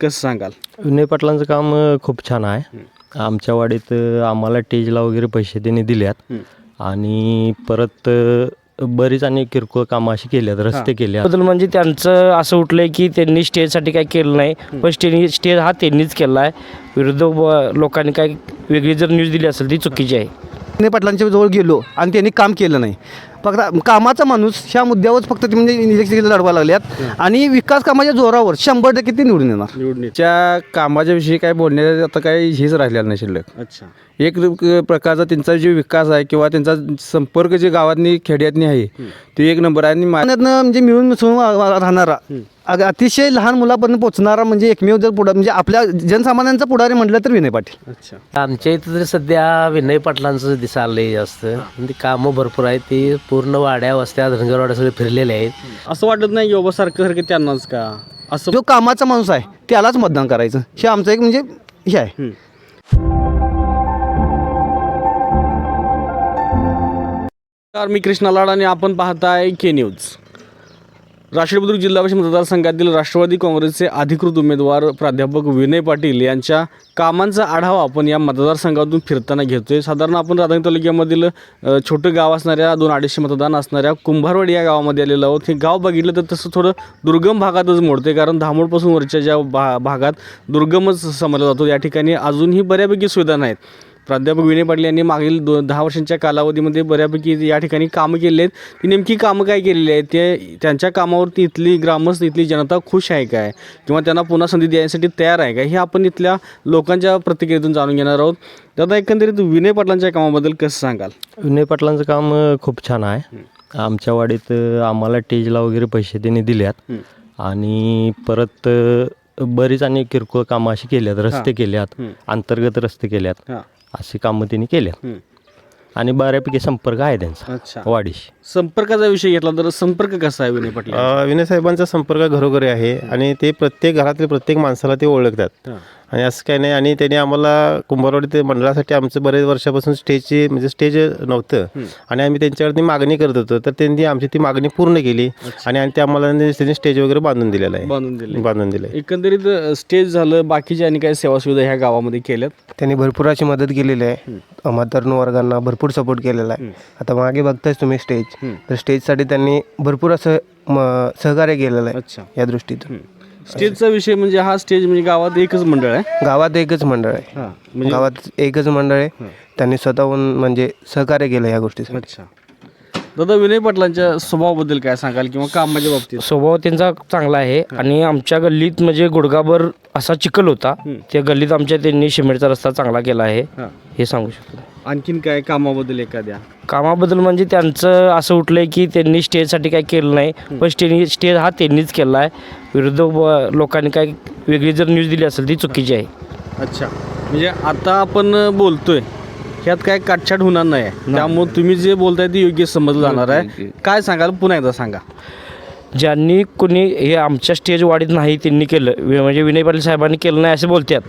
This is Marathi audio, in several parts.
कसं सांगाल? विनय पाटलांचं काम अ, खूप छान आहे. आमच्या वाडीत अ, आम्हाला टेजला वगैरे पैसे त्यांनी दिल्यात. आणि परत अ, बरीच आणि किरकोळ कामं अशी केल्यात रस्ते केल्यात. बद्दल म्हणजे त्यांचं असं उठलंय की त्यांनी स्टेजसाठी काही केलं नाही पण स्टेज स्टेज हा त्यांनीच केला आहे. विरुद्ध व- लोकांनी काही वेगळी जर न्यूज दिली असेल ती चुकीची आहे. विनय पाटलांच्या जवळ गेलो आणि त्यांनी काम केलं नाही. फक्त कामाचा माणूस ह्या मुद्द्यावर फक्त ते म्हणजे इलेक्शन लढवा लागल्यात. आणि विकास कामाच्या जोरावर शंभर टक्के ते निवडून येणार. निवडणूक च्या कामाच्या विषयी काय बोलण्याचं आता काही हेच राहिलेलं नाही शिल्लक. अच्छा. एक प्रकारचा त्यांचा जो विकास आहे किंवा त्यांचा संपर्क जे गावातनी खेड्यातनी आहे ते एक नंबर आहे आणि मा- म्हणजे मिळून मिसळून वा- वा- राहणारा. अग- अतिशय लहान मुलापर्यंत पोहोचणारा म्हणजे एकमेव जर पुढा म्हणजे आपल्या जनसामान्यांचा पुढारी म्हटलं तर विनय पाटील. अच्छा. आमच्या इथं तर सध्या विनय पाटलांचं दिसायला जास्त ती कामं भरपूर आहेत ती पूर्ण वाड्या वस्त्या धनगरवाड्या सगळे फिरलेले आहेत. असं वाटत नाही बाबा सारखं सारखं त्यांनाच का? असं जो कामाचा माणूस आहे त्यालाच मतदान करायचं. हे आमचं एक म्हणजे हे आहे. नमस्कार मी कृष्णा लाड आणि आपण पाहताय के न्यूज राशीड बुद्रुक जिल्हा परिषद मतदारसंघातील राष्ट्रवादी काँग्रेसचे अधिकृत उमेदवार प्राध्यापक विनय पाटील यांच्या कामांचा आढावा आपण या मतदारसंघातून फिरताना घेतोय. साधारण आपण राधानगरी तालुक्यामधील छोटं गाव असणाऱ्या दोन अडीचशे मतदान असणाऱ्या कुंभारवाडी या गावामध्ये आलेलो आहोत. हे गाव बघितलं तर तसं थोडं दुर्गम भागातच मोडते कारण धामोडपासून वरच्या ज्या भा भागात दुर्गमच समजला जातो. या ठिकाणी अजूनही बऱ्यापैकी सुविधा नाहीत. प्राध्यापक विनय पाटील यांनी मागील दो दहा वर्षांच्या कालावधीमध्ये बऱ्यापैकी या ठिकाणी कामं केली आहेत ती नेमकी कामं काय केलेली आहेत? ते त्यांच्या कामावरती इथली ग्रामस्थ इथली जनता खुश आहे काय? किंवा त्यांना पुन्हा संधी देण्यासाठी तयार आहे का हे आपण इथल्या लोकांच्या प्रतिक्रियेतून जाणून घेणार आहोत. दादा एकंदरीत विनय पाटलांच्या कामाबद्दल कसं सांगाल? विनय पाटलांचं काम खूप छान आहे. आमच्या वाडीत आम्हाला टेजला वगैरे पैसे त्यांनी दिल्यात. आणि परत बरीच आणि किरकोळ कामं अशी केल्यात रस्ते केल्यात अंतर्गत रस्ते केल्यात. अशी कामं त्यांनी केल्यात आणि बऱ्यापैकी संपर्क आहे त्यांचा. अच्छा. वाडीशी संपर्काचा विषय घेतला तर संपर्क कसा आहे विनय पाटील? विनय साहेबांचा संपर्क घरोघरी आहे आणि ते प्रत्येक घरातील प्रत्येक माणसाला ते ओळखतात. आणि असं काही नाही. आणि त्यांनी आम्हाला कुंभारवाडी ते मंडळासाठी आमचं बरेच वर्षापासून स्टेजची म्हणजे स्टेज नव्हतं. आणि आम्ही त्यांच्यावरती मागणी करत होतो. तर त्यांनी आमची ती मागणी पूर्ण केली. आणि आणि ते आम्हाला त्यांनी स्टेज वगैरे बांधून दिलेलं आहे. बांधून दिले बांधून दिलं आहे. एकंदरीत स्टेज झालं. बाकीच्या आणि काही सेवा सुविधा ह्या गावामध्ये केल्यात? त्यांनी भरपूर अशी मदत केलेली आहे. म्हातारण वर्गांना भरपूर सपोर्ट केलेला आहे. आता मागे बघतायच तुम्ही स्टेज. तर स्टेजसाठी त्यांनी भरपूर असं म- सहकार्य केलेलं आहे अच्छा. या दृष्टीतून. स्टेजचा विषय म्हणजे हा स्टेज म्हणजे गावात एकच मंडळ आहे? गावात एकच मंडळ आहे. हां म्हणजे गावात एकच मंडळ आहे. त्यांनी स्वतःहून म्हणजे सहकार्य केलं या गोष्टीसाठी. अच्छा. दादा विनय पाटलांच्या स्वभावाबद्दल काय सांगाल किंवा कामाच्या बाबतीत? स्वभाव त्यांचा चांगला आहे आणि आमच्या गल्लीत म्हणजे गुडगाभर असा चिखल होता. त्या गल्लीत आमच्या त्यांनी सिमेंटचा रस्ता चांगला केला आहे. हां. हे सांगू शकतो. आणखीन काय कामाबद्दल एखाद्या? कामाबद्दल म्हणजे त्यांचं असं उठलंय की त्यांनी स्टेजसाठी काही केलं नाही पण स्टेज स्टेज हा त्यांनीच केला आहे. विरुद्ध लोकांनी काही वेगळी जर न्यूज दिली असेल ती चुकीची आहे. अच्छा. म्हणजे आता आपण बोलतोय ह्यात काय काटछाट होणार नाही त्यामुळे तुम्ही जे बोलताय ते योग्य समजलं जाणार आहे. काय सांगाल? पुन्हा एकदा सांगा. ज्यांनी कोणी हे आमच्या स्टेज वाढीत नाही त्यांनी केलं. वि- म्हणजे विनय पाटील साहेबांनी केलं नाही असे बोलतात.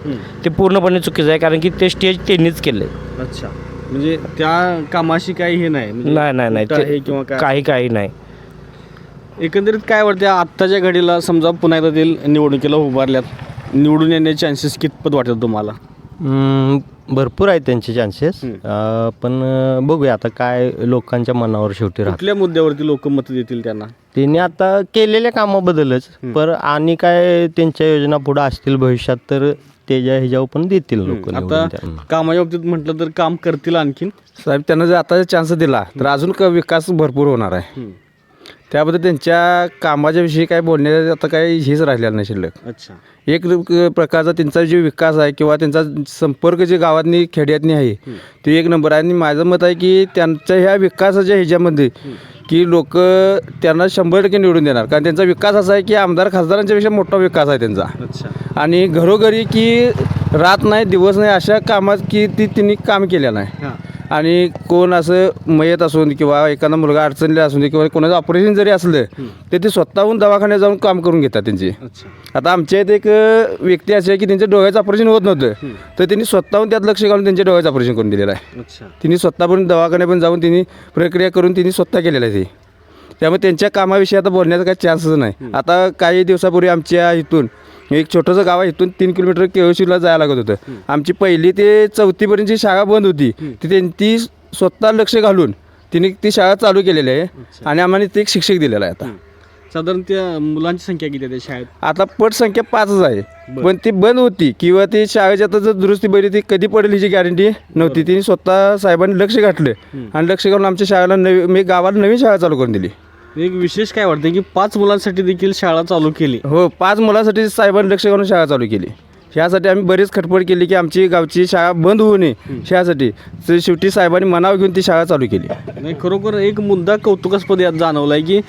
ते पूर्णपणे चुकीचं आहे कारण की ते स्टेज त्यांनीच केलं अच्छा. म्हणजे त्या कामाशी काही हे नाही. म्हणजे नाही नाही नाही. ते किंवा काय? काही काही नाही. एकंदरीत काय वाटतं आत्ताच्या घडीला समजा पुन्हा एकदा ते निवडणुकीला उभारल्यात. निवडून येण्याचे चान्सेस कितपत वाटतात तुम्हाला? भरपूर आहेत त्यांचे चान्सेस पण बघूया आता काय लोकांच्या मनावर शेवटी राहत. कुठल्या मुद्द्यावरती लोक मत देतील त्यांना? त्यांनी आता केलेल्या कामाबद्दलच पर आणि काय त्यांच्या योजना पुढे असतील भविष्यात तर त्याच्या ह्याच्यावर पण देतील लोक आता कामाच्या बाबतीत म्हटलं तर काम करतील आणखीन? साहेब त्यांना जर आता चान्स दिला तर अजून क विकास भरपूर होणार आहे. त्याबद्दल त्यांच्या कामाच्या विषयी काय बोलण्याचं आता काही हेच राहिलेलं नाही शिल्लक. अच्छा. एक र- प्रकारचा त्यांचा जो विकास आहे किंवा त्यांचा संपर्क जे गावातनी खेड्यातनी आहे ते एक नंबर आहे. आणि माझं मत आहे की त्यांच्या ह्या विकासाच्या ह्याच्यामध्ये की लोक त्यांना शंभर टक्के निवडून देणार. कारण त्यांचा विकास असा आहे की आमदार खासदारांच्या पेक्षा मोठा विकास आहे त्यांचा. अच्छा. आणि घरोघरी की रात नाही दिवस नाही अशा कामात की ती त्यांनी काम केलेलं आहे. हां. आणि कोण असं मयत असून किंवा एखादा मुलगा अडचणीला असून किंवा कोणाचं ऑपरेशन जरी असलं तर ते स्वतःहून दवाखान्यात जाऊन काम करून घेतात त्यांची. आता आमच्या इथे एक व्यक्ती अशी आहे की त्यांच्या डोळ्याचं ऑपरेशन होत नव्हतं. तर त्यांनी स्वतःहून त्यात लक्ष घालून त्यांच्या डोळ्याचं ऑपरेशन करून दिलेलं आहे. तिने स्वतः पण दवाखान्यात पण जाऊन तिने प्रक्रिया करून तिने स्वतः केलेलं आहे ते. त्यामुळे त्यांच्या कामाविषयी आता बोलण्याचा काही चान्सच नाही. आता काही दिवसापूर्वी आमच्या इथून एक छोटंसं गाव आहे इथून तीन किलोमीटर केळशीला जायला लागत होतं. आमची पहिली ते चौथीपर्यंतची शाळा बंद होती ती त्यां- ती स्वतः लक्ष घालून तिने ती शाळा चालू केलेली आहे आणि आम्हाला ते एक शिक्षक दिलेला आहे आता. साधारण त्या मुलांची संख्या किती आहे शाळेत? आता पट संख्या पाचच आहे. पण ती बंद होती किंवा ती शाळेची आता जर दुरुस्ती बरी ती कधी पडेल हिची गॅरंटी नव्हती. तिने स्वतः साहेबांनी लक्ष घातलं आणि लक्ष घालून आमच्या शाळेला नवी मी गावाला नवीन शाळा चालू करून दिली. एक विशेष काय वाटतं की पाच मुलांसाठी देखील शाळा चालू केली? हो पाच मुलांसाठी साहेबांनी लक्ष घालून शाळा चालू केली. ह्यासाठी आम्ही बरीच खटपट केली की आमची गावची शाळा बंद होऊ नये ह्यासाठी. तर शेवटी साहेबांनी मनाव घेऊन ती शाळा चालू केली. नाही खरोखर एक मुद्दा कौतुकास्पद यात जाणवला आहे की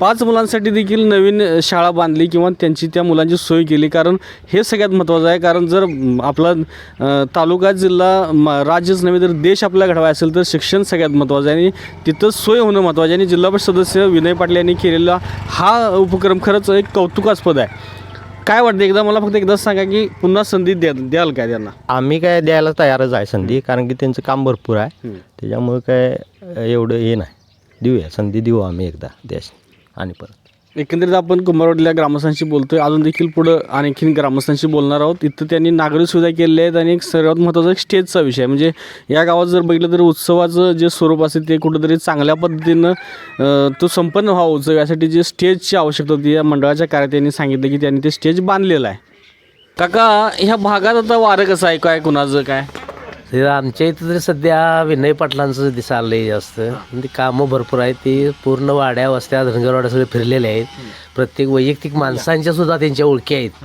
पाच मुलांसाठी देखील नवीन शाळा बांधली किंवा त्यांची त्या मुलांची सोय केली. कारण हे सगळ्यात महत्त्वाचं आहे. कारण जर आपला तालुका जिल्हा राज्यच नव्हे तर देश आपला घडवाय असेल तर शिक्षण सगळ्यात महत्त्वाचं आहे. आणि तिथं सोय होणं महत्त्वाचं आहे. आणि जिल्हा परिषद सदस्य विनय पाटील यांनी केलेला हा उपक्रम खरंच एक कौतुकास्पद आहे. काय वाटतं? एकदा मला फक्त एकदाच सांगा की पुन्हा संधी द्या द्याल काय त्यांना? आम्ही काय द्यायला तयारच आहे संधी कारण की त्यांचं काम भरपूर आहे. त्याच्यामुळं काय एवढं हे नाही. देऊया संधी देऊ आम्ही एकदा द्यास आणि परत. एकंदरीत आपण कुंभारवाडीला ग्रामस्थांशी बोलतोय. अजून देखील पुढं आणखीन ग्रामस्थांशी बोलणार आहोत. इथं त्यांनी नागरिक सुविधा केलेल्या आहेत आणि एक सर्वात महत्त्वाचा एक स्टेजचा विषय आहे. म्हणजे या गावात जर बघितलं तर उत्सवाचं जे स्वरूप असेल ते कुठंतरी चांगल्या पद्धतीनं तो संपन्न व्हावा उत्सव. यासाठी जे स्टेजची आवश्यकता होती या मंडळाच्या कार्यकर्त्यांनी सांगितलं की त्यांनी ते स्टेज बांधलेलं आहे. काका ह्या भागात आता वारं कसं आहे? काय कुणाचं काय? ते आमच्या इथं तरी सध्या विनय पाटलांचं दिसायला लई जास्त. म्हणजे कामं भरपूर आहेत ते पूर्ण वाड्या वस्त्या धनगरवाड्या सगळे फिरलेले आहेत. प्रत्येक वैयक्तिक माणसांच्या सुद्धा त्यांच्या ओळखी आहेत.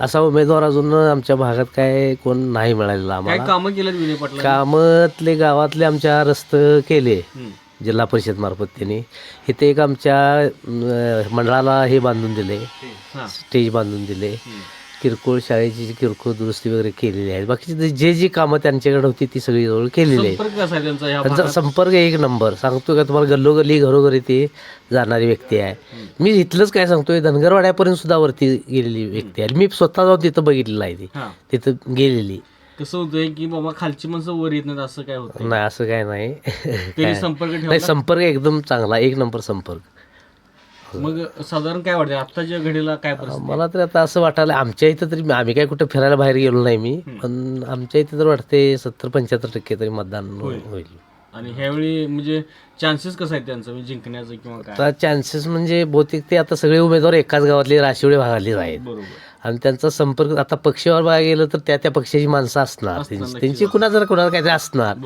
असा उमेदवार अजून आमच्या भागात काय कोण नाही मिळालेला आम्हाला. कामं केलं विनय पाटला कामातले गावातले आमच्या रस्त केले जिल्हा परिषद मार्फत त्यांनी. इथे एक आमच्या मंडळाला हे बांधून दिले. स्टेज बांधून दिले. किरकोळ शाळेची जी किरकोळ दुरुस्ती वगैरे केलेली आहे बाकीची जे- जे कामं त्यांच्याकडे होती ती सगळी जवळ केलेली आहेत. संपर्क कसा आहे त्यांचा ह्या त्यांचा संपर्क एक नंबर. सांगतो का तुम्हाला गल्लोगल्ली घरोघरी ती जाणारी व्यक्ती आहे. मी इथलंच काय सांगतोय धनगरवाड्यापर्यंत सुद्धा वरती गेलेली व्यक्ती आहे. मी स्वतः जाऊन तिथं बघितलेलं आहे ती. हां. तिथं गेलेली. कसं होतंय की बाबा खालची माणसं वर येत नाहीत असं काय होतं नाही असं काय नाही. त्यांनी संपर्क नाही संपर्क एकदम चांगला एक नंबर संपर्क. मग साधारण काय वाटतं आत्ताच्या घडीला काय परिस्थिती? मला तर आता असं वाटायला आमच्या इथं तरी आम्ही काय कुठं फिरायला बाहेर गेलो नाही मी पण आमच्या इथं तर वाटते सत्तर पंच्याहत्तर टक्के तरी मतदान होईल. आणि ह्यावेळी म्हणजे चान्सेस कसं आहे त्यांचं? म्हणजे जिंकण्याचं किंवा आता चान्सेस म्हणजे बहुतेक ते आता सगळे उमेदवार एकाच गावातले राशिवडे भागातलेच आहेत. आणि त्यांचा संपर्क आता पक्षावर बघायला गेलं तर त्या त्या पक्षाची माणसं असणार. त्यांची कुणा जर कुणाला काहीतरी असणार.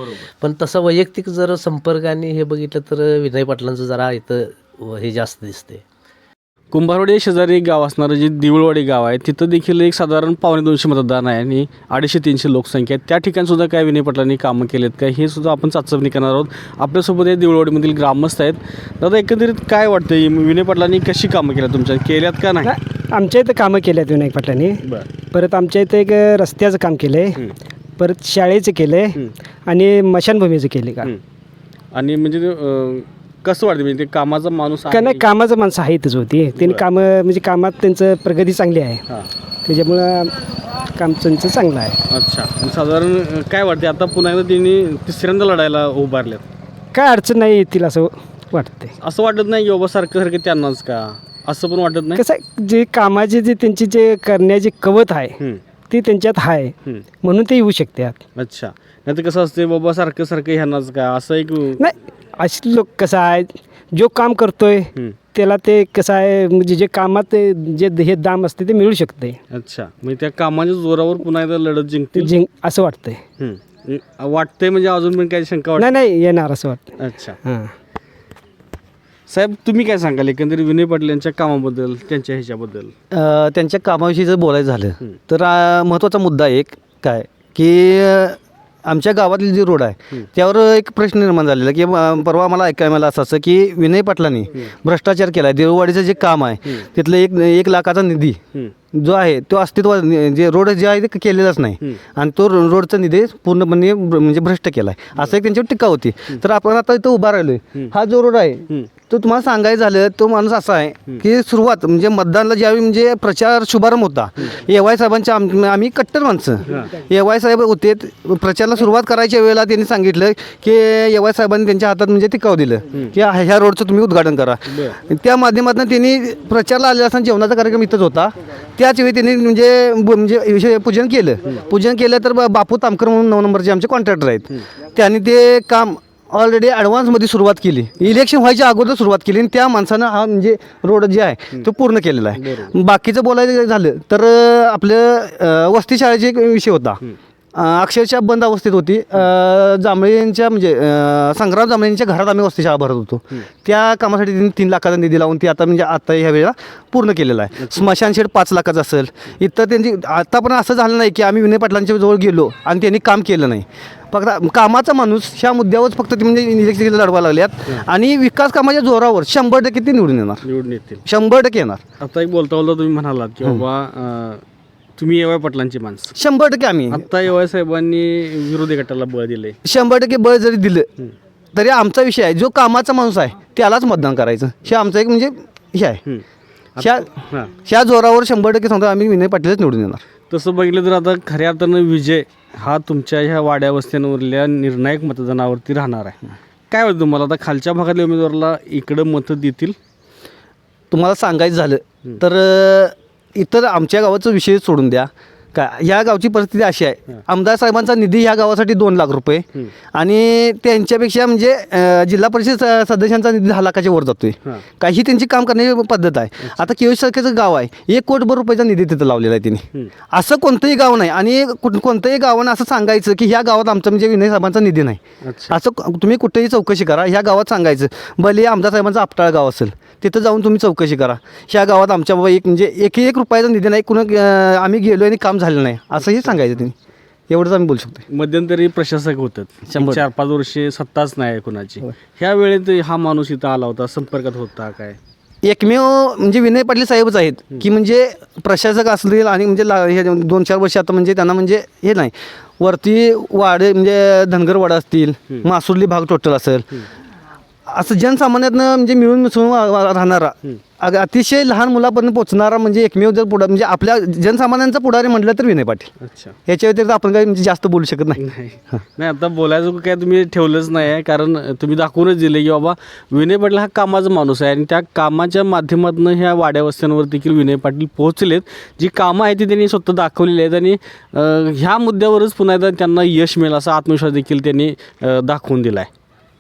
पण तसं वैयक्तिक जर संपर्क आणि हे बघितलं तर विनय पाटलांचं जरा इथं हे जास्त दिसते. कुंभारवाडी शेजारी एक गाव असणारं जे दिवळवाडी गाव आहे तिथं देखील एक साधारण पावणे दोनशे मतदान आहे आणि अडीचशे तीनशे लोकसंख्या आहे. त्या ठिकाणी सुद्धा काय विनय पाटलांनी कामं केलेत काय हे सुद्धा आपण चाचपणी करणार आहोत. आपल्यासोबत हे दिवळवाडीमधील ग्रामस्थ आहेत. दादा एकंदरीत काय वाटतं विनय पाटलांनी कशी कामं केल्या तुमच्या? केल्यात का नाही? आमच्या इथं कामं केली आहेत विनायक पाटलांनी. बरं. परत आमच्या इथं एक रस्त्याचं काम केलं आहे परत शाळेचं केलं आहे आणि मशानभूमीचं केले का? आणि म्हणजे कसं वाटतं? म्हणजे ते कामाचा माणूस का आहे. नाही कामाचं माणसं आहेतच होती. त्यांनी कामं म्हणजे कामात त्यांचं प्रगती चांगली आहे. हां. त्याच्यामुळं काम त्यांचं चांगलं आहे. अच्छा. मग साधारण अं, काय वाटते आता पुन्हा एकदा त्यांनी तिसऱ्यांदा लढायला उभारल्यात. काय अडचण नाही येतील असं वाटतंय. असं वाटत नाही की बाबा सारखं सारखं त्यांनाच का? असं पण वाटत नाही? कसं आहे, जे कामाचे जे त्यांची जे करण्याची कवत आहे हम्म, ती त्यांच्यात आहे. हम्म. म्हणून ते येऊ शकतात. अच्छा. नाही तर कसं असते बाबा सारखं सारखं ह्यांनाच का? असं एक नाही असे लोक कसं आहे जो काम करतोय त्याला ते कसं आहे म्हणजे जे कामात ते जे हे दाम असते ते मिळू शकते. अच्छा. म्हणजे त्या कामाच्या जोरावर पुन्हा एकदा लढत ते जिंकतील जिंक असं वाटतंय. हम्म. वाटतंय म्हणजे अजून पण काही शंका वाटत नाही नाही येणार असं वाटतं अच्छा. हां. साहेब तुम्ही काय सांगाल एकंदरीत विनय पाटील यांच्या कामाबद्दल त्यांच्या ह्याच्याबद्दल? त्यांच्या कामाविषयी जर बोलायचं झालं. तर महत्त्वाचा मुद्दा एक काय की आमच्या गावातली जी रोड आहे त्यावर एक प्रश्न निर्माण झालेला की अ, परवा मला ऐकायला मिळालं असं असं की विनय पाटलांनी भ्रष्टाचार केला आहे देववाडीचं जे काम आहे तिथलं एक एक लाखाचा निधी जो आहे तो अस्तित्वात जे रोड जे आहे ते केलेलाच नाही. आणि तो रो- रोडचा निधी पूर्णपणे भ्र- म्हणजे भ्रष्ट केला आहे असं एक त्यांच्यावर टीका होती. तर आपण आता इथं उभा राहिलोय. हा जो रोड आहे तो तुम्हाला सांगायचं झालं तो माणूस असा आहे की सुरुवात म्हणजे मतदानला ज्यावेळी म्हणजे प्रचार शुभारंभ होता ए वाय साहेबांच्या आम- आम्ही कट्टर माणसं. ए वाय साहेब होते प्रचाराला सुरुवात करायच्या वेळेला त्यांनी सांगितलं की ए वाय साहेबांनी त्यांच्या हातात म्हणजे टिकाव दिलं की ह्या ह्या रोडचं तुम्ही उद्घाटन करा. त्या माध्यमातून त्यांनी प्रचारला आलेला असताना जेवणाचा कार्यक्रम इथंच होता. त्याच वेळी त्यांनी म्हणजे ब- म्हणजे विषय पूजन केलं. पूजन केलं तर बा- बापू तामकर म्हणून नऊ नंबरचे आमचे कॉन्ट्रॅक्टर आहेत. त्यांनी ते काम ऑलरेडी ॲडव्हान्समध्ये सुरुवात केली. इलेक्शन व्हायच्या अगोदर सुरुवात केली आणि त्या माणसानं हा म्हणजे रोड जे आहे तो पूर्ण केलेला आहे. बाकीचं बोलायचं झालं तर आपलं वस्ती शाळेचा एक विषय होता. अक्षरशः बंद अवस्थेत होती. जांभळेंच्या म्हणजे संग्राम जांभळेंच्या घरात आम्ही वस्ती शाळा भरत होतो. त्या कामासाठी त्यांनी तीन लाखाचा निधी लावून ती आता म्हणजे आता ह्या वेळेला पूर्ण केलेला आहे. स्मशान शेड पाच लाखाचं असेल. इतर त्यांची आता पण असं झालं नाही की आम्ही विनय पाटलांच्या जवळ गेलो आणि त्यांनी काम केलं नाही. फक्त कामाचा माणूस ह्या मुद्द्यावर फक्त ते म्हणजे इलेक्शन लढवा लागल्यात. आणि विकास कामाच्या जोरावर शंभर टक्के ते निवडून येणार. निवडून येतील. शंभर टक्के येणार. आता एक बोलता बोलता तुम्ही म्हणालात की बाबा तुम्ही एवाय पाटलांची माणसं. शंभर टक्के आम्ही. आता एवाय साहेबांनी विरोधी गटाला बळ दिले शंभर टक्के बळ जरी दिलं तरी आमचा विषय आहे. जो कामाचा माणूस आहे त्यालाच मतदान करायचं. हे आमचा एक म्हणजे हे आहे. ह्या ह्या जोरावर शंभर टक्के सांगतो आम्ही विनय पाटीलच निवडून येणार. तसं बघितलं तर आता खऱ्या अर्थानं विजय हा तुमच्या ह्या वाड्या वस्त्यांवरल्या निर्णायक मतदानावरती राहणार आहे. काय वाटतं तुम्हाला? आता खालच्या भागातल्या उमेदवाराला इकडं मतं देतील? तुम्हाला सांगायचं झालं तर इतर आमच्या गावाचा विषय सोडून द्या. का ह्या गावची परिस्थिती अशी आहे. आमदार साहेबांचा निधी ह्या गावासाठी दोन लाख रुपये. आणि त्यांच्यापेक्षा म्हणजे जिल्हा परिषद सदस्यांचा निधी दहा लाखाच्या वर जातोय. हां. काही त्यांची काम करण्याची पद्धत आहे. आता केळसारखेचं गाव आहे. एक कोटभर रुपयाचा निधी तिथं लावलेला आहे त्यांनी असं कोणतंही गाव नाही. आणि कोणतंही गावानं असं सांगायचं की ह्या गावात आमचा म्हणजे विनय साहेबांचा निधी नाही. असं तुम्ही कुठेही चौकशी करा. ह्या गावात सांगायचं भले आमदार साहेबांचं आपटाळ गाव असेल तिथं जाऊन तुम्ही चौकशी करा. ह्या गावात आमच्या बाबा एक म्हणजे एक एक रुपयाचा निधी नाही. कुणा आम्ही गेलो आणि काम झालं नाही. असंही सांगायचं त्यांनी. एवढंच आम्ही बोलू शकतो मध्यंतरी प्रशासक होतात शंभर. चार पाच वर्षे सत्ताच नाही कुणाची. ह्या. वेळेत हा माणूस इथं आला होता. संपर्कात होता काय? एकमेव म्हणजे विनय पाटील साहेबच आहेत. की म्हणजे प्रशासक असतील आणि म्हणजे ला हे दोन चार वर्ष आता म्हणजे त्यांना म्हणजे हे नाही. वरती वाडे म्हणजे धनगरवाडा असतील मासुर्ली भाग टोटल असेल. असं जनसामान्यातनं म्हणजे मिळून मिसळून राहणारा अग- अतिशय लहान मुलापर्यंत पोचणारा म्हणजे एकमेव जर पुढा म्हणजे आपल्या जनसामान्यांचा पुढारी म्हटलं तर विनय पाटील. अच्छा. याच्या व्यतिरिक्त आपण काही म्हणजे जास्त बोलू शकत नाही. नाही. नाही आता बोलायचं काय तुम्ही ठेवलंच नाही आहे कारण तुम्ही दाखवूनच दिले की बाबा विनय पाटील हा कामाचा माणूस आहे आणि त्या कामाच्या माध्यमातून ह्या वाड्या वस्त्यांवर देखील विनय पाटील पोहोचलेत. जी कामं आहेत ती त्यांनी स्वतः दाखवलेली आहेत आणि अं, ह्या मुद्द्यावरच पुन्हा एकदा त्यांना यश मिळेल असा आत्मविश्वास देखील त्यांनी अं, दाखवून दिला आहे